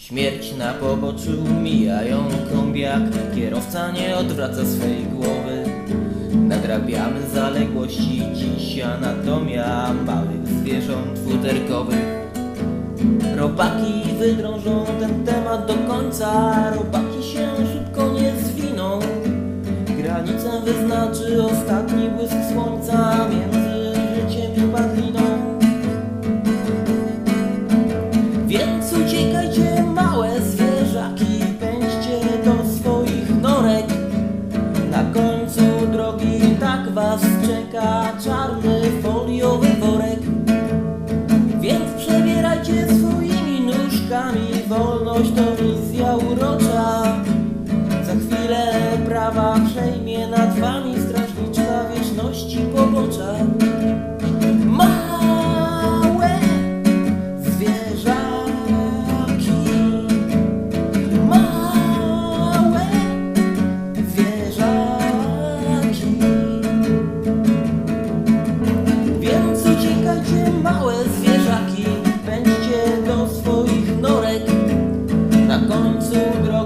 Śmierć na poboczu mijają kąbiak Kierowca nie odwraca swej głowy. Nadrabiamy zaległości dziś anatomia małych zwierząt futerkowych Robaki wydrążą ten temat do końca Robaki się szybko nie zwiną. Granicę wyznaczy ostatni błysk was czeka Czarny foliowy worek. Więc przebierajcie swoimi nóżkami Wolność to misja urocza. Za chwilę prawa sobrou.